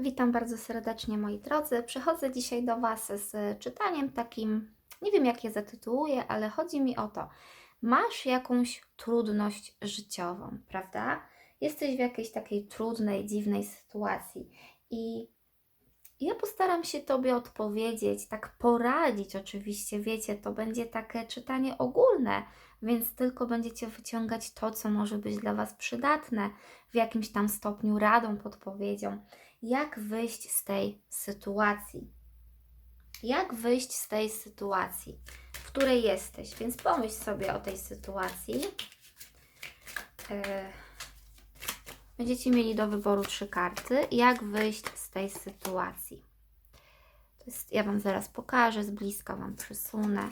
Witam bardzo serdecznie moi drodzy. Przychodzę dzisiaj do Was z czytaniem takim, nie wiem jak je zatytułuję, ale chodzi mi o to. Masz jakąś trudność życiową, prawda? Jesteś w jakiejś takiej trudnej, dziwnej sytuacji i ja postaram się Tobie odpowiedzieć, tak poradzić oczywiście, wiecie, to będzie takie czytanie ogólne, więc tylko będziecie wyciągać to, co może być dla Was przydatne, w jakimś tam stopniu radą, podpowiedzią jak wyjść z tej sytuacji. Jak wyjść z tej sytuacji, w której jesteś. Więc pomyśl sobie o tej sytuacji. E, Będziecie mieli do wyboru trzy karty. Jak wyjść z tej sytuacji? Jest, ja Wam zaraz pokażę, z bliska Wam przysunę.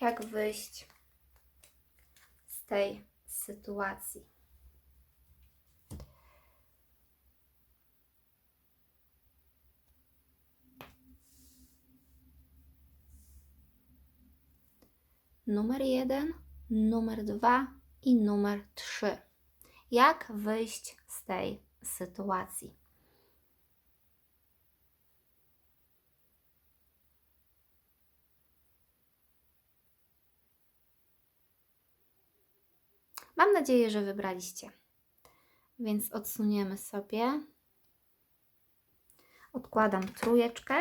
Jak wyjść z tej sytuacji? Numer jeden, numer dwa i numer trzy. Jak wyjść z tej sytuacji? Mam nadzieję, że wybraliście. Więc odsuniemy sobie. Odkładam trójeczkę,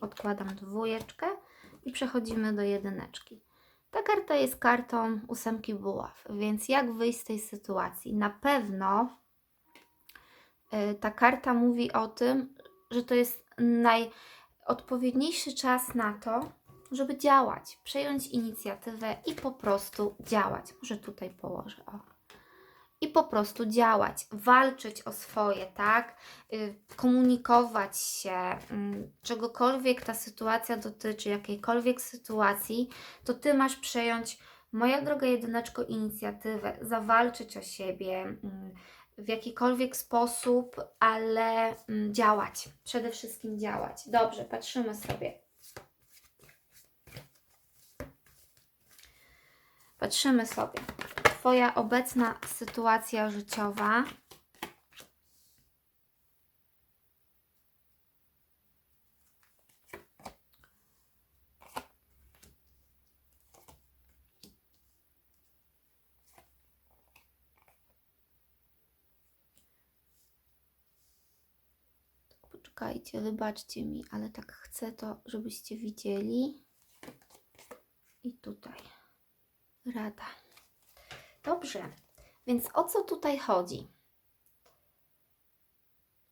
odkładam dwójeczkę i przechodzimy do jedyneczki. Ta karta jest kartą ósemki buław, więc jak wyjść z tej sytuacji? Na pewno y, ta karta mówi o tym, że to jest najodpowiedniejszy czas na to, żeby działać, przejąć inicjatywę i po prostu działać. Może tutaj położę. O. I po prostu działać, walczyć o swoje, tak? Y, komunikować się, mm, czegokolwiek ta sytuacja dotyczy, jakiejkolwiek sytuacji, to ty masz przejąć, moja droga jedyneczko, inicjatywę, zawalczyć o siebie mm, w jakikolwiek sposób, ale mm, działać, przede wszystkim działać. Dobrze, patrzymy sobie. Patrzymy sobie. Twoja obecna sytuacja życiowa. Poczekajcie, wybaczcie mi, ale tak chcę to, żebyście widzieli. I tutaj. Rada. Dobrze, więc o co tutaj chodzi?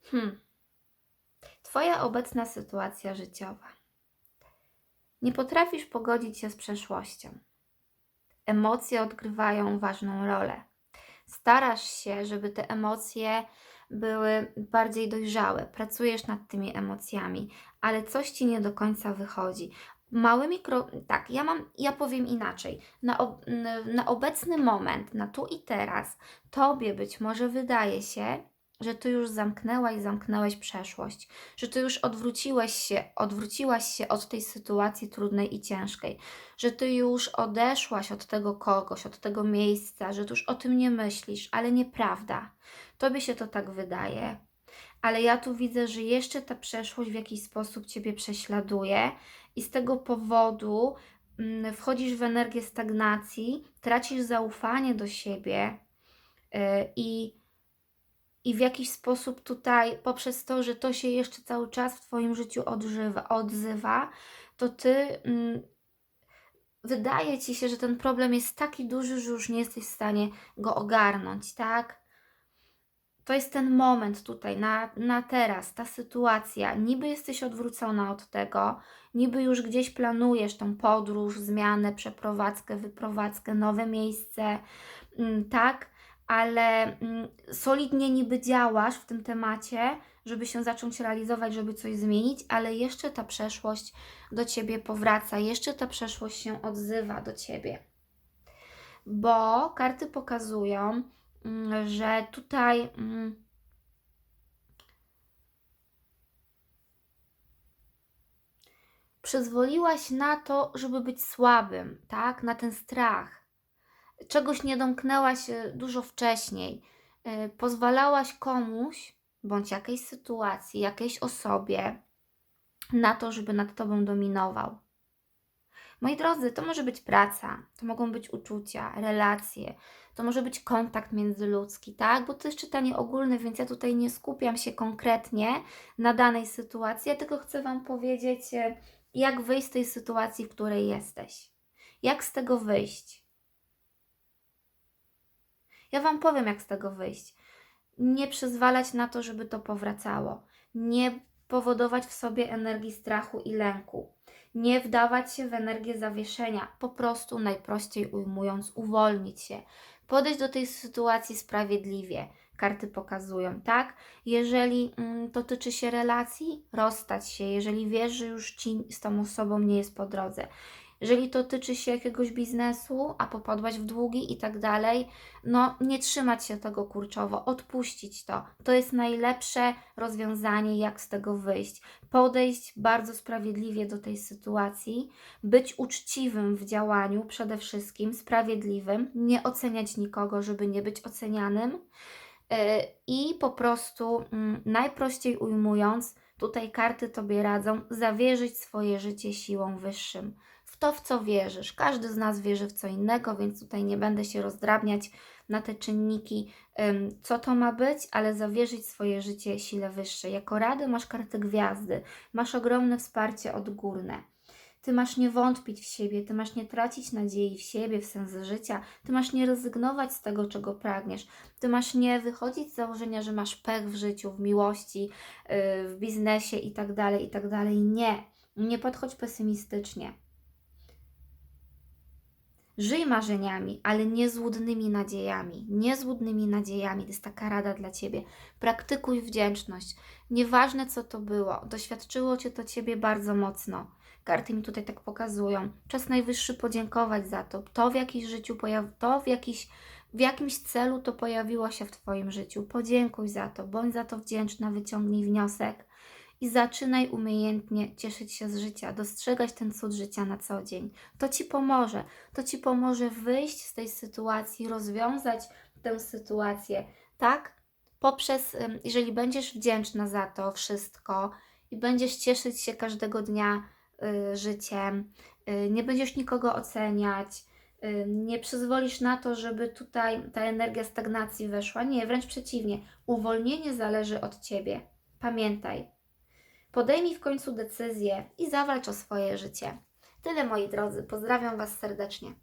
Hmm. Twoja obecna sytuacja życiowa. Nie potrafisz pogodzić się z przeszłością. Emocje odgrywają ważną rolę. Starasz się, żeby te emocje były bardziej dojrzałe. Pracujesz nad tymi emocjami, ale coś ci nie do końca wychodzi małymi krokami, tak, ja mam, ja powiem inaczej. Na, ob, na obecny moment, na tu i teraz, Tobie być może wydaje się, że Ty już zamknęłaś, zamknęłeś przeszłość, że Ty już odwróciłeś się, odwróciłaś się od tej sytuacji trudnej i ciężkiej, że Ty już odeszłaś od tego kogoś, od tego miejsca, że Ty już o tym nie myślisz, ale nieprawda. Tobie się to tak wydaje, ale ja tu widzę, że jeszcze ta przeszłość w jakiś sposób Ciebie prześladuje i z tego powodu mm, wchodzisz w energię stagnacji, tracisz zaufanie do siebie y, i, i w jakiś sposób tutaj, poprzez to, że to się jeszcze cały czas w Twoim życiu odżywa, odzywa, to Ty mm, wydaje Ci się, że ten problem jest taki duży, że już nie jesteś w stanie go ogarnąć, tak? To jest ten moment tutaj, na, na teraz, ta sytuacja. Niby jesteś odwrócona od tego, niby już gdzieś planujesz tą podróż, zmianę, przeprowadzkę, wyprowadzkę, nowe miejsce, mm, tak, ale mm, solidnie niby działasz w tym temacie, żeby się zacząć realizować, żeby coś zmienić, ale jeszcze ta przeszłość do ciebie powraca, jeszcze ta przeszłość się odzywa do ciebie. Bo karty pokazują, że tutaj mm, przyzwoliłaś na to, żeby być słabym, tak? Na ten strach. czegoś nie domknęłaś y, dużo wcześniej, y, pozwalałaś komuś bądź jakiejś sytuacji, jakiejś osobie na to, żeby nad tobą dominował. Moi drodzy, to może być praca, to mogą być uczucia, relacje, to może być kontakt międzyludzki, tak? Bo to jest czytanie ogólne, więc ja tutaj nie skupiam się konkretnie na danej sytuacji, ja tylko chcę Wam powiedzieć, e, jak wyjść z tej sytuacji, w której jesteś. Jak z tego wyjść? Ja Wam powiem, jak z tego wyjść. Nie przyzwalać na to, żeby to powracało. Nie powodować w sobie energii strachu i lęku. Nie wdawać się w energię zawieszenia. Po prostu, najprościej ujmując, uwolnić się. Podejść do tej sytuacji sprawiedliwie. Karty pokazują, tak? Jeżeli mm, to tyczy się relacji, rozstać się. Jeżeli wiesz, że już ci z tą osobą nie jest po drodze. Jeżeli to tyczy się jakiegoś biznesu, a popadłaś w długi i tak dalej, no nie trzymać się tego kurczowo, odpuścić to. To jest najlepsze rozwiązanie, jak z tego wyjść. Podejść bardzo sprawiedliwie do tej sytuacji, być uczciwym w działaniu przede wszystkim, sprawiedliwym, nie oceniać nikogo, żeby nie być ocenianym. Yy, I po prostu, mm, najprościej ujmując, tutaj karty Tobie radzą, zawierzyć swoje życie siłą wyższym to, w co wierzysz. Każdy z nas wierzy w co innego, więc tutaj nie będę się rozdrabniać na te czynniki, co to ma być, ale zawierzyć swoje życie sile wyższej. Jako rady masz kartę gwiazdy, masz ogromne wsparcie odgórne. Ty masz nie wątpić w siebie, ty masz nie tracić nadziei w siebie, w sens życia, ty masz nie rezygnować z tego, czego pragniesz, ty masz nie wychodzić z założenia, że masz pech w życiu, w miłości, yy, w biznesie i tak dalej, i tak. Nie, nie podchodź pesymistycznie. Żyj marzeniami, ale nie złudnymi nadziejami. Nie złudnymi nadziejami. To jest taka rada dla Ciebie. Praktykuj wdzięczność. Nieważne co to było, doświadczyło Cię to Ciebie bardzo mocno. Karty mi tutaj tak pokazują. Czas najwyższy podziękować za to. To w jakimś życiu pojaw... to w, jakiś... w jakimś celu to pojawiło się w Twoim życiu. Podziękuj za to, bądź za to wdzięczna, wyciągnij wniosek i zaczynaj umiejętnie cieszyć się z życia, dostrzegać ten cud życia na co dzień. To Ci pomoże. To Ci pomoże wyjść z tej sytuacji, rozwiązać tę sytuację, tak? Poprzez, jeżeli będziesz wdzięczna za to wszystko i będziesz cieszyć się każdego dnia y, życiem, y, nie będziesz nikogo oceniać, y, nie przyzwolisz na to, żeby tutaj ta energia stagnacji weszła. Nie, wręcz przeciwnie. Uwolnienie zależy od Ciebie. Pamiętaj, Podejmij w końcu decyzję i zawalcz o swoje życie. Tyle moi drodzy, pozdrawiam Was serdecznie.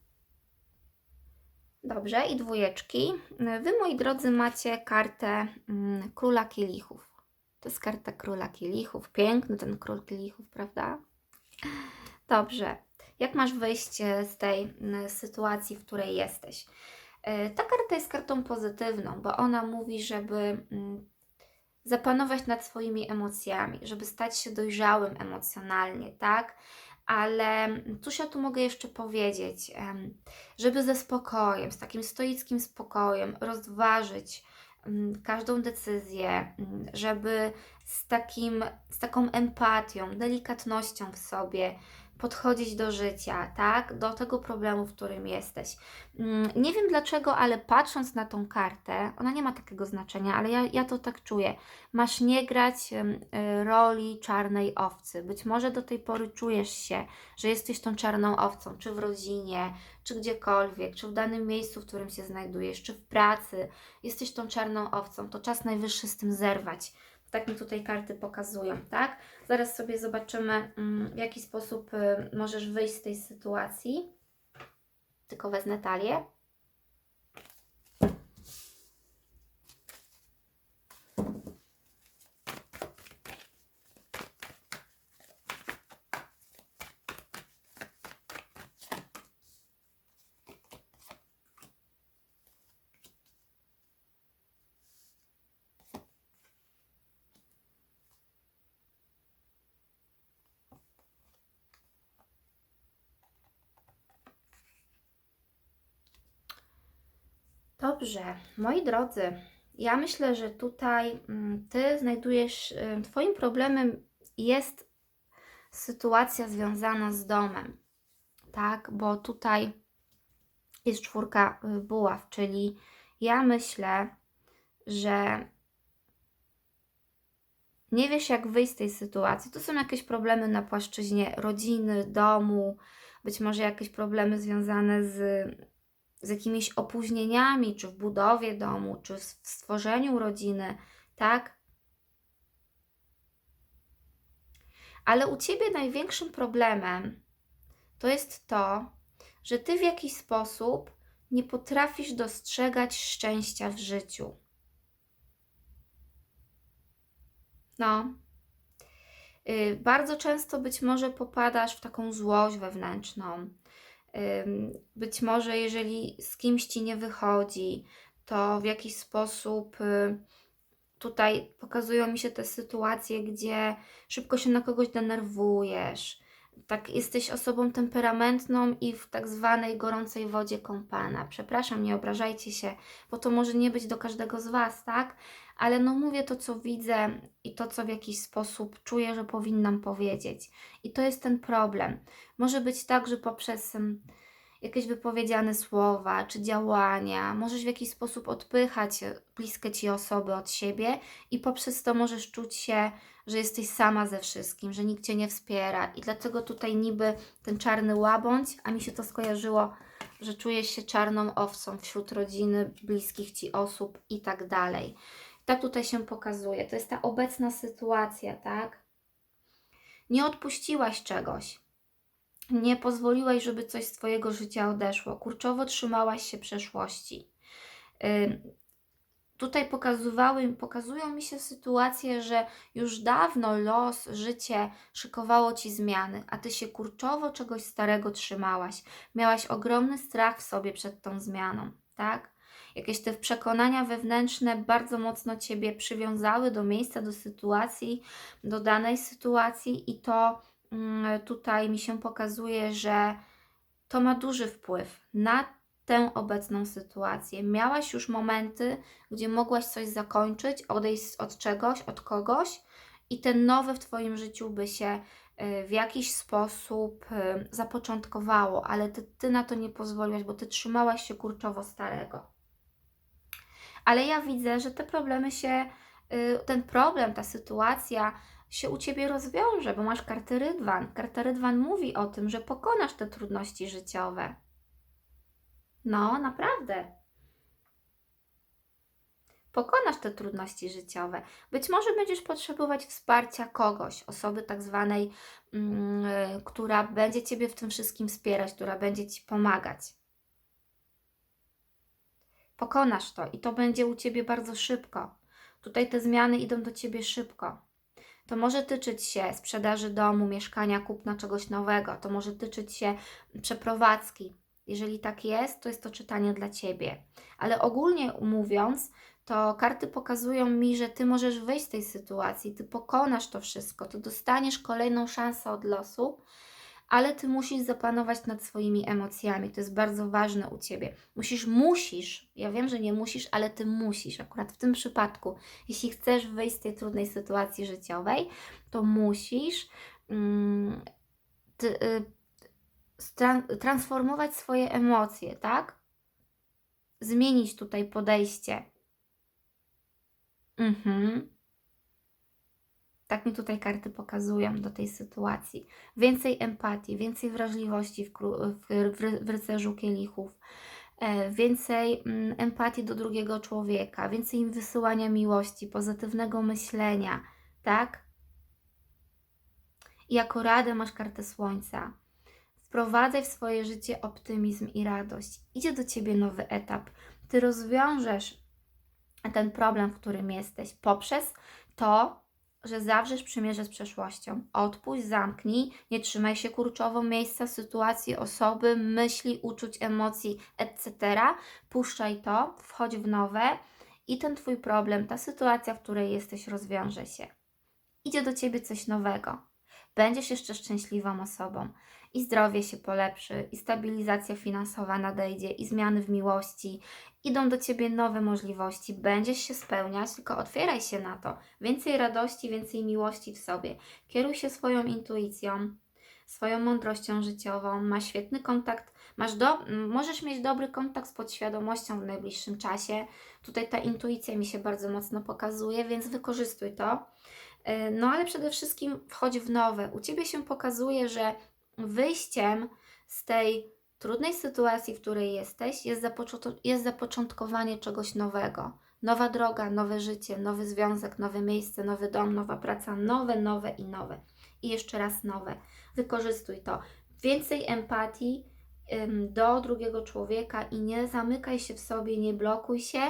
Dobrze, i dwójeczki. Wy, moi drodzy, macie kartę mm, Króla Kielichów. To jest karta Króla Kielichów. Piękny ten Król Kielichów, prawda? Dobrze. Jak masz wyjść z tej mm, sytuacji, w której jesteś? E, ta karta jest kartą pozytywną, bo ona mówi, żeby mm, zapanować nad swoimi emocjami, żeby stać się dojrzałym emocjonalnie, tak? Ale cóż ja tu mogę jeszcze powiedzieć? Żeby ze spokojem, z takim stoickim spokojem rozważyć każdą decyzję, żeby z, takim, z taką empatią, delikatnością w sobie podchodzić do życia, tak? Do tego problemu, w którym jesteś. Mm, nie wiem dlaczego, ale patrząc na tą kartę, ona nie ma takiego znaczenia, ale ja, ja to tak czuję. Masz nie grać y, roli czarnej owcy. Być może do tej pory czujesz się, że jesteś tą czarną owcą, czy w rodzinie, czy gdziekolwiek, czy w danym miejscu, w którym się znajdujesz, czy w pracy. Jesteś tą czarną owcą. To czas najwyższy z tym zerwać tak mi tutaj karty pokazują, tak? Zaraz sobie zobaczymy, mm, w jaki sposób y, możesz wyjść z tej sytuacji. Tylko wezmę talię. Dobrze, moi drodzy, ja myślę, że tutaj mm, Ty znajdujesz, y, Twoim problemem jest sytuacja związana z domem, tak? Bo tutaj jest czwórka y, buław, czyli ja myślę, że nie wiesz, jak wyjść z tej sytuacji. To są jakieś problemy na płaszczyźnie rodziny, domu, być może jakieś problemy związane z, z jakimiś opóźnieniami, czy w budowie domu, czy w stworzeniu rodziny, tak? Ale u ciebie największym problemem to jest to, że ty w jakiś sposób nie potrafisz dostrzegać szczęścia w życiu. No. Y, Bardzo często być może popadasz w taką złość wewnętrzną. Być może jeżeli z kimś ci nie wychodzi, to w jakiś sposób y, tutaj pokazują mi się te sytuacje, gdzie szybko się na kogoś denerwujesz. Tak, jesteś osobą temperamentną i w tak zwanej gorącej wodzie kąpana. Przepraszam, nie obrażajcie się, bo to może nie być do każdego z Was, tak? Ale no mówię to, co widzę i to, co w jakiś sposób czuję, że powinnam powiedzieć. I to jest ten problem. Może być tak, że poprzez ym, jakieś wypowiedziane słowa czy działania możesz w jakiś sposób odpychać e, bliskie Ci osoby od siebie i poprzez to możesz czuć się, że jesteś sama ze wszystkim, że nikt Cię nie wspiera. I dlatego tutaj niby ten czarny łabądź, a mi się to skojarzyło, że czujesz się czarną owcą wśród rodziny, bliskich Ci osób i tak dalej. Tak tutaj się pokazuje. To jest ta obecna sytuacja, tak? Nie odpuściłaś czegoś. Nie pozwoliłaś, żeby coś z Twojego życia odeszło. Kurczowo trzymałaś się przeszłości. Tutaj pokazywały, pokazują mi się sytuacje, że już dawno los, życie szykowało Ci zmiany, a Ty się kurczowo czegoś starego trzymałaś. Miałaś ogromny strach w sobie przed tą zmianą, tak? Jakieś te przekonania wewnętrzne bardzo mocno Ciebie przywiązały do miejsca, do sytuacji, do danej sytuacji i to mm, tutaj mi się pokazuje, że to ma duży wpływ na tę obecną sytuację. Miałaś już momenty, gdzie mogłaś coś zakończyć, odejść od czegoś, od kogoś i ten nowe w Twoim życiu by się y, w jakiś sposób y, zapoczątkowało, ale ty, ty na to nie pozwoliłaś, bo Ty trzymałaś się kurczowo starego. Ale ja widzę, że te problemy się, y, ten problem, ta sytuacja się u Ciebie rozwiąże, bo masz kartę Rydwan. Karta Rydwan mówi o tym, że pokonasz te trudności życiowe. No, naprawdę. Pokonasz te trudności życiowe. Być może będziesz potrzebować wsparcia kogoś, osoby tak zwanej, mm, y, która będzie Ciebie w tym wszystkim wspierać, która będzie Ci pomagać. Pokonasz to i to będzie u Ciebie bardzo szybko. Tutaj te zmiany idą do Ciebie szybko. To może tyczyć się sprzedaży domu, mieszkania, kupna czegoś nowego. To może tyczyć się przeprowadzki. Jeżeli tak jest, to jest to czytanie dla Ciebie. Ale ogólnie mówiąc, to karty pokazują mi, że Ty możesz wyjść z tej sytuacji, Ty pokonasz to wszystko, Ty dostaniesz kolejną szansę od losu, ale Ty musisz zapanować nad swoimi emocjami. To jest bardzo ważne u Ciebie. Musisz, musisz, ja wiem, że nie musisz, ale Ty musisz, akurat w tym przypadku, jeśli chcesz wyjść z tej trudnej sytuacji życiowej, to musisz mm, ty, y, transformować swoje emocje, tak? Zmienić tutaj podejście. Mhm. Tak mi tutaj karty pokazują do tej sytuacji. Więcej empatii, więcej wrażliwości w, w, w rycerzu kielichów, e, więcej mm, empatii do drugiego człowieka, więcej im wysyłania miłości, pozytywnego myślenia, tak? I jako radę masz kartę słońca. Wprowadzaj w swoje życie optymizm i radość. Idzie do ciebie nowy etap. Ty rozwiążesz ten problem, w którym jesteś, poprzez to, że zawrzesz przymierze z przeszłością. Odpuść, zamknij, nie trzymaj się kurczowo miejsca, sytuacji, osoby, myśli, uczuć, emocji, etc. Puszczaj to, wchodź w nowe i ten Twój problem, ta sytuacja, w której jesteś, rozwiąże się. Idzie do Ciebie coś nowego. Będziesz jeszcze szczęśliwą osobą. I zdrowie się polepszy, i stabilizacja finansowa nadejdzie, i zmiany w miłości. Idą do Ciebie nowe możliwości. Będziesz się spełniać, tylko otwieraj się na to. Więcej radości, więcej miłości w sobie. Kieruj się swoją intuicją. swoją mądrością życiową, ma świetny kontakt, masz do, możesz mieć dobry kontakt z podświadomością w najbliższym czasie. Tutaj ta intuicja mi się bardzo mocno pokazuje, więc wykorzystuj to. Y, No ale przede wszystkim wchodź w nowe. U Ciebie się pokazuje, że wyjściem z tej trudnej sytuacji, w której jesteś, jest, jest zapoczątkowanie czegoś nowego. Nowa droga, nowe życie, nowy związek, nowe miejsce, nowy dom, nowa praca, nowe, nowe i nowe. I jeszcze raz nowe. Wykorzystuj to. Więcej empatii ym, do drugiego człowieka i nie zamykaj się w sobie, nie blokuj się.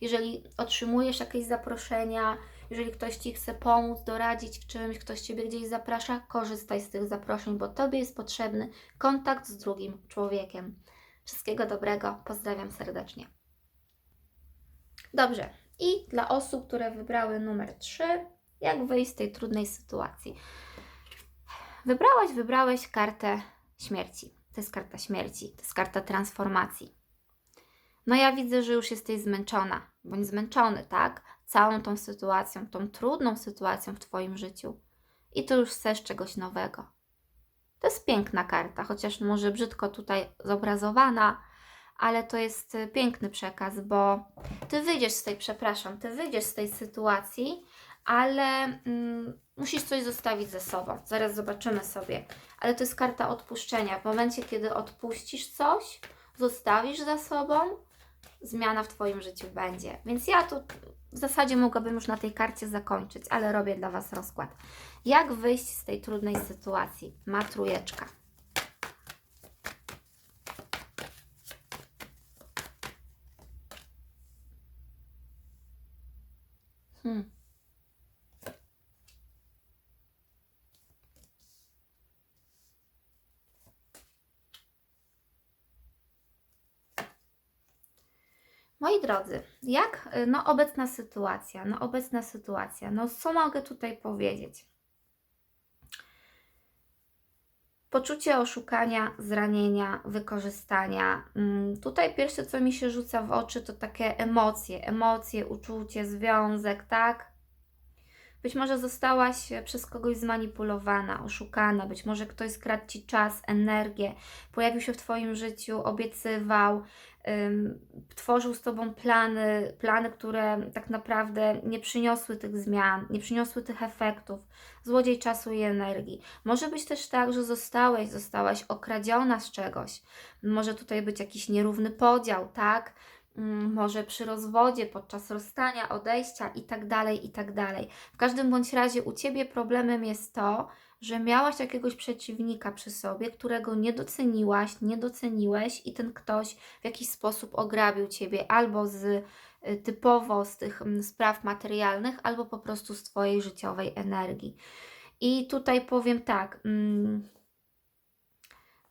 Jeżeli otrzymujesz jakieś zaproszenia, jeżeli ktoś Ci chce pomóc, doradzić w czymś, ktoś Ciebie gdzieś zaprasza, korzystaj z tych zaproszeń, bo Tobie jest potrzebny kontakt z drugim człowiekiem. Wszystkiego dobrego, pozdrawiam serdecznie. Dobrze, i dla osób, które wybrały numer 3, jak wyjść z tej trudnej sytuacji? Wybrałaś, wybrałeś kartę śmierci. To jest karta śmierci, to jest karta transformacji. No ja widzę, że już jesteś zmęczona, bądź zmęczony, tak? Całą tą sytuacją, tą trudną sytuacją w Twoim życiu. I to już chcesz czegoś nowego. To jest piękna karta, chociaż może brzydko tutaj zobrazowana, ale to jest y, piękny przekaz, bo Ty wyjdziesz z tej, przepraszam, Ty wyjdziesz z tej sytuacji, ale mm, musisz coś zostawić ze sobą. Zaraz zobaczymy sobie. Ale to jest karta odpuszczenia. W momencie, kiedy odpuścisz coś, zostawisz za sobą, zmiana w Twoim życiu będzie. Więc ja tu w zasadzie mogłabym już na tej karcie zakończyć, ale robię dla Was rozkład. Jak wyjść z tej trudnej sytuacji? Ma trójeczka. Hmm. Moi drodzy, jak y, no obecna sytuacja, no obecna sytuacja, no co mogę tutaj powiedzieć? Poczucie oszukania, zranienia, wykorzystania. Mm, Tutaj pierwsze, co mi się rzuca w oczy, to takie emocje, emocje, uczucie, związek, tak? Być może zostałaś e, przez kogoś zmanipulowana, oszukana, być może ktoś skradł Ci czas, energię, pojawił się w Twoim życiu, obiecywał, tworzył z Tobą plany, plany, które tak naprawdę nie przyniosły tych zmian, nie przyniosły tych efektów. Złodziej czasu i energii. Może być też tak, że zostałeś, zostałaś okradziona z czegoś. Może tutaj być jakiś nierówny podział, tak? Mm, Może przy rozwodzie, podczas rozstania, odejścia i tak dalej, i tak. W każdym bądź razie u Ciebie problemem jest to, że miałaś jakiegoś przeciwnika przy sobie, którego nie doceniłaś, nie doceniłeś i ten ktoś w jakiś sposób ograbił Ciebie albo z y, typowo z tych mm, spraw materialnych, albo po prostu z Twojej życiowej energii. I tutaj powiem tak. mm,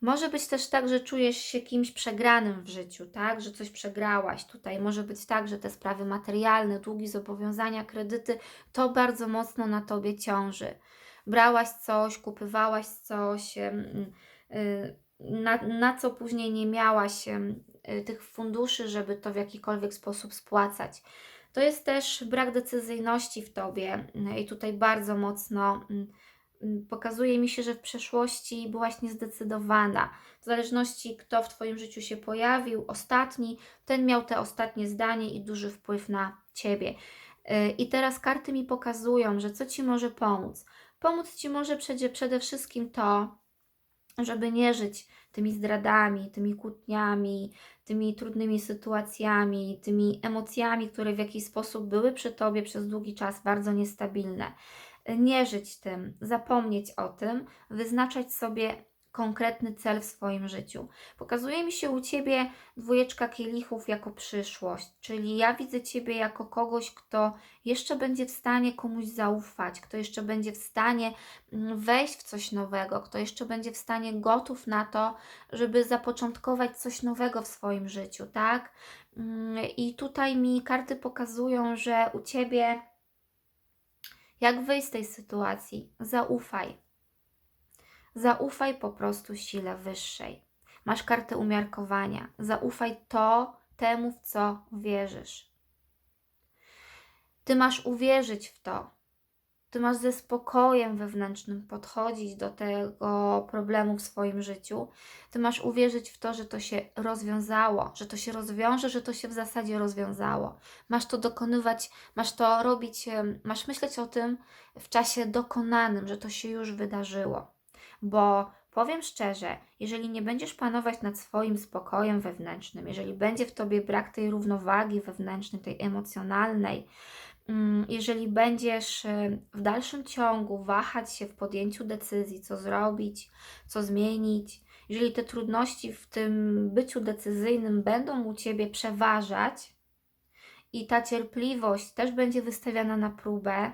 Może być też tak, że czujesz się kimś przegranym w życiu, tak? Że coś przegrałaś. Tutaj może być tak, że te sprawy materialne, długi, zobowiązania, kredyty, to bardzo mocno na tobie ciąży. Brałaś coś, kupywałaś coś, y, na, na co później nie miałaś y, tych funduszy, żeby to w jakikolwiek sposób spłacać. To jest też brak decyzyjności w tobie y, i tutaj bardzo mocno mm, pokazuje mi się, że w przeszłości byłaś niezdecydowana. W zależności kto w Twoim życiu się pojawił, ostatni, ten miał te ostatnie zdanie i duży wpływ na Ciebie. Yy, I teraz karty mi pokazują, że co Ci może pomóc. Pomóc Ci może przede wszystkim to, żeby nie żyć tymi zdradami, tymi kłótniami, tymi trudnymi sytuacjami, tymi emocjami, które w jakiś sposób były przy Tobie przez długi czas bardzo niestabilne. Nie żyć tym, zapomnieć o tym, wyznaczać sobie konkretny cel w swoim życiu. Pokazuje mi się u Ciebie dwójeczka kielichów jako przyszłość, czyli ja widzę Ciebie jako kogoś, kto jeszcze będzie w stanie komuś zaufać, kto jeszcze będzie w stanie mm, wejść w coś nowego, kto jeszcze będzie w stanie gotów na to, żeby zapoczątkować coś nowego w swoim życiu, tak? Mm, I tutaj mi karty pokazują, że u Ciebie jak wyjść z tej sytuacji? Zaufaj. Zaufaj po prostu sile wyższej. Masz kartę umiarkowania. Zaufaj to temu, w co wierzysz. Ty masz uwierzyć w to. Ty masz ze spokojem wewnętrznym podchodzić do tego problemu w swoim życiu. Ty masz uwierzyć w to, że to się rozwiązało, że to się rozwiąże, że to się w zasadzie rozwiązało. Masz to dokonywać, masz to robić, masz myśleć o tym w czasie dokonanym, że to się już wydarzyło. Bo powiem szczerze, jeżeli nie będziesz panować nad swoim spokojem wewnętrznym, jeżeli będzie w tobie brak tej równowagi wewnętrznej, tej emocjonalnej, jeżeli będziesz y, w dalszym ciągu wahać się w podjęciu decyzji, co zrobić, co zmienić, jeżeli te trudności w tym byciu decyzyjnym będą u ciebie przeważać i ta cierpliwość też będzie wystawiana na próbę,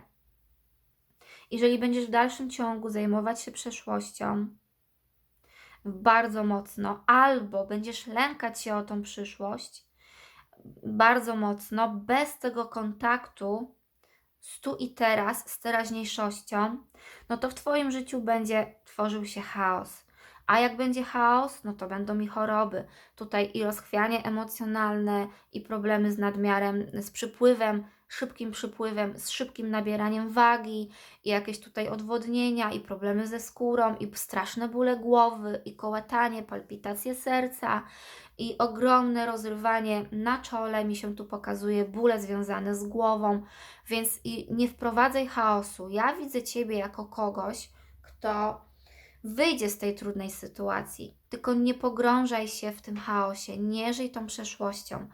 jeżeli będziesz w dalszym ciągu zajmować się przeszłością bardzo mocno, albo będziesz lękać się o tą przyszłość bardzo mocno, bez tego kontaktu z tu i teraz, z teraźniejszością, no to w Twoim życiu będzie tworzył się chaos. A jak będzie chaos, no to będą i choroby. Tutaj i rozchwianie emocjonalne, i problemy z nadmiarem, z przypływem, szybkim przypływem, z szybkim nabieraniem wagi, i jakieś tutaj odwodnienia, i problemy ze skórą, i straszne bóle głowy, i kołatanie, palpitacje serca, i ogromne rozrywanie na czole mi się tu pokazuje, bóle związane z głową, więc i nie wprowadzaj chaosu. Ja widzę Ciebie jako kogoś, kto wyjdzie z tej trudnej sytuacji, tylko nie pogrążaj się w tym chaosie, nie żyj tą przeszłością.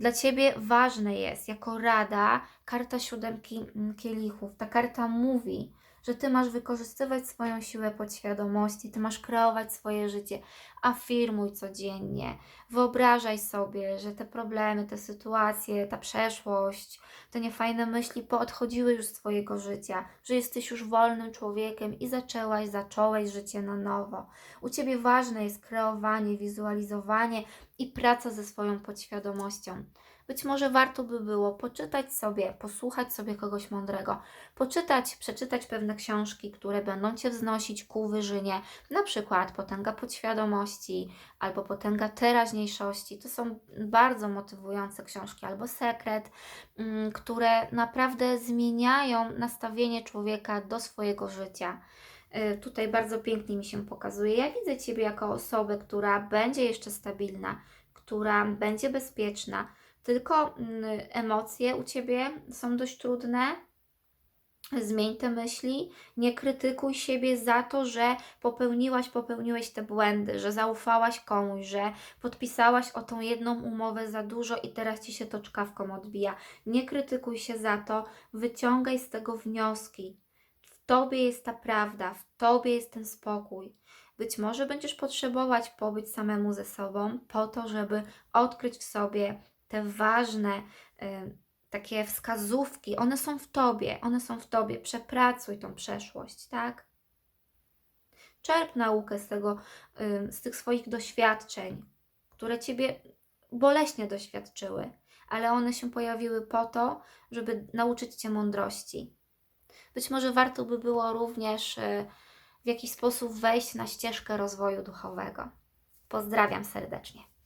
Dla Ciebie ważne jest, jako rada, karta siódemki mm, kielichów. Ta karta mówi, że Ty masz wykorzystywać swoją siłę podświadomości, Ty masz kreować swoje życie. Afirmuj codziennie, wyobrażaj sobie, że te problemy, te sytuacje, ta przeszłość, te niefajne myśli poodchodziły już z Twojego życia, że jesteś już wolnym człowiekiem i zaczęłaś, zacząłeś życie na nowo. U Ciebie ważne jest kreowanie, wizualizowanie i praca ze swoją podświadomością. Być może warto by było poczytać sobie, posłuchać sobie kogoś mądrego, poczytać, przeczytać pewne książki, które będą Cię wznosić ku wyżynie, na przykład Potęga Podświadomości albo Potęga Teraźniejszości. To są bardzo motywujące książki, albo Sekret, mm, które naprawdę zmieniają nastawienie człowieka do swojego życia. Y, Tutaj bardzo pięknie mi się pokazuje. Ja widzę Ciebie jako osobę, która będzie jeszcze stabilna, która będzie bezpieczna, tylko mm, emocje u Ciebie są dość trudne. Zmień te myśli, nie krytykuj siebie za to, że popełniłaś, popełniłeś te błędy, że zaufałaś komuś, że podpisałaś o tą jedną umowę za dużo i teraz ci się to czkawką odbija. Nie krytykuj się za to, wyciągaj z tego wnioski. W tobie jest ta prawda, w tobie jest ten spokój. Być może będziesz potrzebować pobyć samemu ze sobą po to, żeby odkryć w sobie te ważne y, takie wskazówki. One są w tobie, one są w tobie. Przepracuj tą przeszłość, tak? Czerp naukę z tego, y, z tych swoich doświadczeń, które ciebie boleśnie doświadczyły, ale one się pojawiły po to, żeby nauczyć cię mądrości. Być może warto by było również y, w jakiś sposób wejść na ścieżkę rozwoju duchowego. Pozdrawiam serdecznie.